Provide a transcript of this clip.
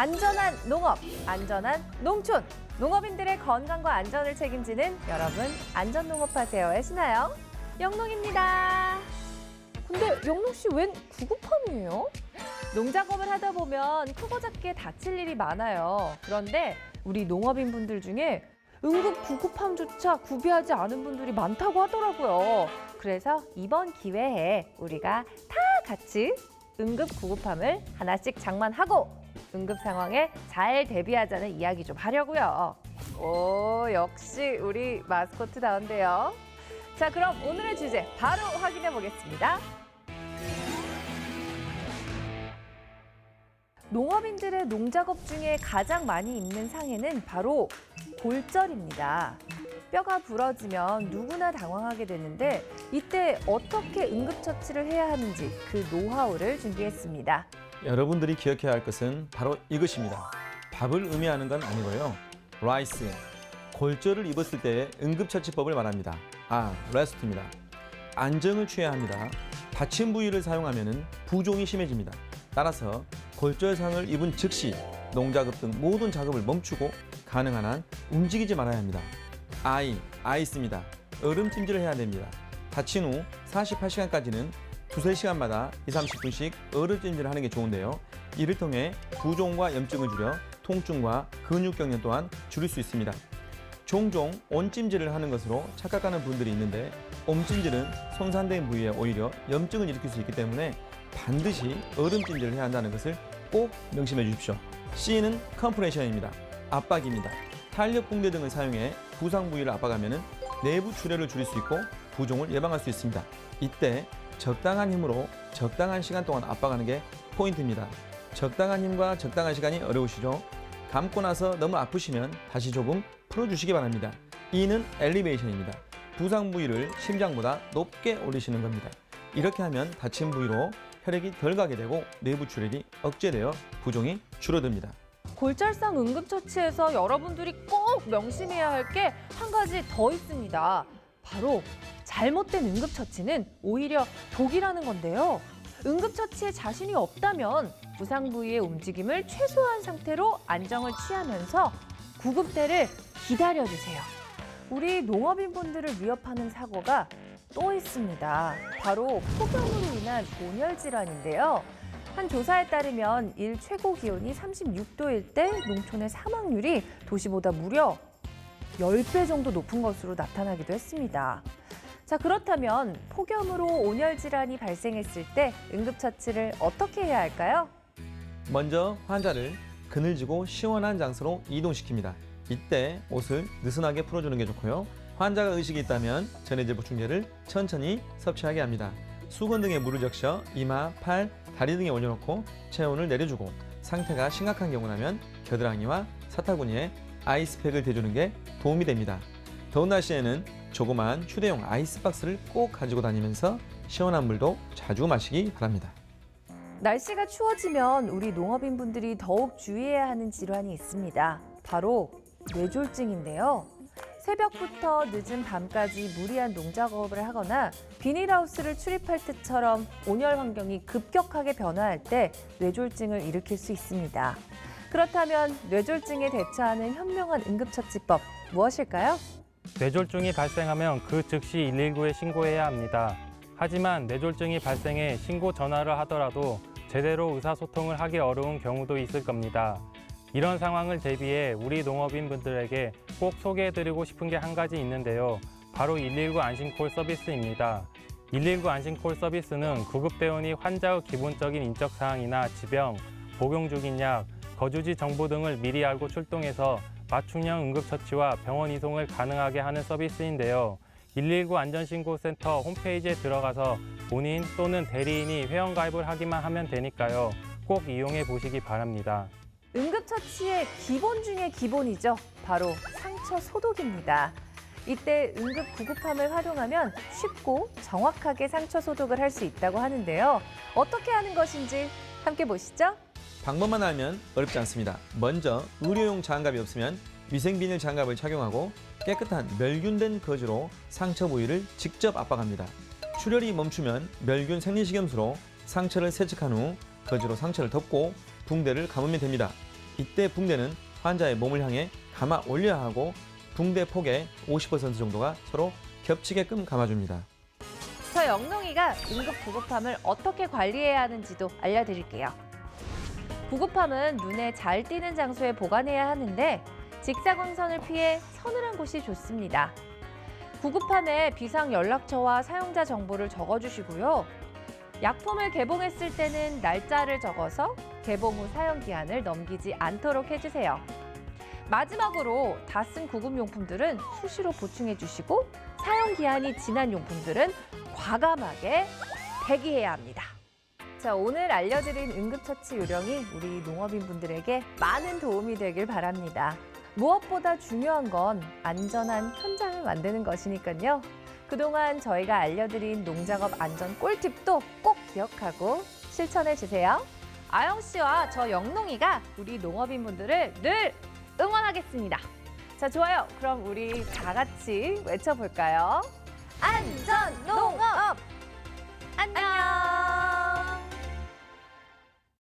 안전한 농업, 안전한 농촌. 농업인들의 건강과 안전을 책임지는 여러분 안전 농업하세요의 신하영 영농입니다. 근데 영농 씨 웬 구급함이에요? 농작업을 하다 보면 크고 작게 다칠 일이 많아요. 그런데 우리 농업인 분들 중에 응급 구급함조차 구비하지 않은 분들이 많다고 하더라고요. 그래서 이번 기회에 우리가 다 같이 응급 구급함을 하나씩 장만하고 응급 상황에 잘 대비하자는 이야기 좀 하려고요. 오, 역시 우리 마스코트다운데요. 자, 그럼 오늘의 주제 바로 확인해 보겠습니다. 농업인들의 농작업 중에 가장 많이 입는 상해는 바로 골절입니다. 뼈가 부러지면 누구나 당황하게 되는데 이때 어떻게 응급처치를 해야 하는지 그 노하우를 준비했습니다. 여러분들이 기억해야 할 것은 바로 이것입니다. 밥을 의미하는 건 아니고요. 라이스, 골절을 입었을 때의 응급처치법을 말합니다. 아, 레스트입니다. 안정을 취해야 합니다. 다친 부위를 사용하면 부종이 심해집니다. 따라서 골절상을 입은 즉시 농작업 등 모든 작업을 멈추고 가능한 한 움직이지 말아야 합니다. 아이, 아이스입니다. 얼음 찜질을 해야 됩니다. 다친 후 48시간까지는 두세 시간마다 2, 30분씩 얼음 찜질을 하는 게 좋은데요. 이를 통해 부종과 염증을 줄여 통증과 근육 경련 또한 줄일 수 있습니다. 종종 온찜질을 하는 것으로 착각하는 분들이 있는데 온찜질은 손상된 부위에 오히려 염증을 일으킬 수 있기 때문에 반드시 얼음 찜질을 해야 한다는 것을 꼭 명심해 주십시오. C는 컴프레션입니다. 압박입니다. 탄력 붕대 등을 사용해 부상 부위를 압박하면 내부 출혈을 줄일 수 있고 부종을 예방할 수 있습니다. 이때 적당한 힘으로 적당한 시간 동안 압박하는 게 포인트입니다. 적당한 힘과 적당한 시간이 어려우시죠? 감고 나서 너무 아프시면 다시 조금 풀어주시기 바랍니다. E는 엘리베이션입니다. 부상 부위를 심장보다 높게 올리시는 겁니다. 이렇게 하면 다친 부위로 혈액이 덜 가게 되고 내부 출혈이 억제되어 부종이 줄어듭니다. 골절상 응급처치에서 여러분들이 꼭 명심해야 할 게 한 가지 더 있습니다. 바로 잘못된 응급처치는 오히려 독이라는 건데요. 응급처치에 자신이 없다면 부상 부위의 움직임을 최소한 상태로 안정을 취하면서 구급대를 기다려주세요. 우리 농업인 분들을 위협하는 사고가 또 있습니다. 바로 폭염으로 인한 온열 질환인데요. 한 조사에 따르면 일 최고 기온이 36도일 때 농촌의 사망률이 도시보다 무려 10배 정도 높은 것으로 나타나기도 했습니다. 자, 그렇다면 폭염으로 온열 질환이 발생했을 때 응급처치를 어떻게 해야 할까요? 먼저 환자를 그늘지고 시원한 장소로 이동시킵니다. 이때 옷을 느슨하게 풀어주는 게 좋고요. 환자가 의식이 있다면 전해질 보충제를 천천히 섭취하게 합니다. 수건 등에 물을 적셔 이마, 팔, 다리 등에 올려놓고 체온을 내려주고 상태가 심각한 경우라면 겨드랑이와 사타구니에 아이스팩을 대주는 게 도움이 됩니다. 더운 날씨에는 조그만 휴대용 아이스박스를 꼭 가지고 다니면서 시원한 물도 자주 마시기 바랍니다. 날씨가 추워지면 우리 농업인 분들이 더욱 주의해야 하는 질환이 있습니다. 바로 뇌졸중인데요. 새벽부터 늦은 밤까지 무리한 농작업을 하거나 비닐하우스를 출입할 때처럼 온열 환경이 급격하게 변화할 때 뇌졸중을 일으킬 수 있습니다. 그렇다면 뇌졸중에 대처하는 현명한 응급처치법 무엇일까요? 뇌졸중이 발생하면 그 즉시 119에 신고해야 합니다. 하지만 뇌졸중이 발생해 신고 전화를 하더라도 제대로 의사소통을 하기 어려운 경우도 있을 겁니다. 이런 상황을 대비해 우리 농업인 분들에게 꼭 소개해드리고 싶은 게 한 가지 있는데요. 바로 119 안심콜 서비스입니다. 119 안심콜 서비스는 구급대원이 환자의 기본적인 인적사항이나 지병, 복용 중인 약, 거주지 정보 등을 미리 알고 출동해서 맞춤형 응급처치와 병원 이송을 가능하게 하는 서비스인데요. 119 안전신고센터 홈페이지에 들어가서 본인 또는 대리인이 회원가입을 하기만 하면 되니까요. 꼭 이용해 보시기 바랍니다. 응급처치의 기본 중의 기본이죠. 바로 상처 소독입니다. 이때 응급 구급함을 활용하면 쉽고 정확하게 상처 소독을 할 수 있다고 하는데요. 어떻게 하는 것인지 함께 보시죠. 방법만 알면 어렵지 않습니다. 먼저 의료용 장갑이 없으면 위생비닐 장갑을 착용하고 깨끗한 멸균된 거즈로 상처 부위를 직접 압박합니다. 출혈이 멈추면 멸균 생리식염수로 상처를 세척한 후 거즈로 상처를 덮고 붕대를 감으면 됩니다. 이때 붕대는 환자의 몸을 향해 감아 올려야 하고 붕대 폭의 50% 정도가 서로 겹치게끔 감아줍니다. 저 영롱이가 응급 구급함을 어떻게 관리해야 하는지도 알려드릴게요. 구급함은 눈에 잘 띄는 장소에 보관해야 하는데 직사광선을 피해 서늘한 곳이 좋습니다. 구급함에 비상 연락처와 사용자 정보를 적어주시고요. 약품을 개봉했을 때는 날짜를 적어서 개봉 후 사용 기한을 넘기지 않도록 해주세요. 마지막으로 다 쓴 구급용품들은 수시로 보충해 주시고 사용 기한이 지난 용품들은 과감하게 폐기해야 합니다. 자, 오늘 알려드린 응급처치 요령이 우리 농업인 분들에게 많은 도움이 되길 바랍니다. 무엇보다 중요한 건 안전한 현장을 만드는 것이니까요. 그동안 저희가 알려드린 농작업 안전 꿀팁도 꼭 기억하고 실천해 주세요. 아영 씨와 저 영농이가 우리 농업인 분들을 늘 응원하겠습니다. 자, 좋아요. 그럼 우리 다 같이 외쳐볼까요? 안전 농업! 안녕!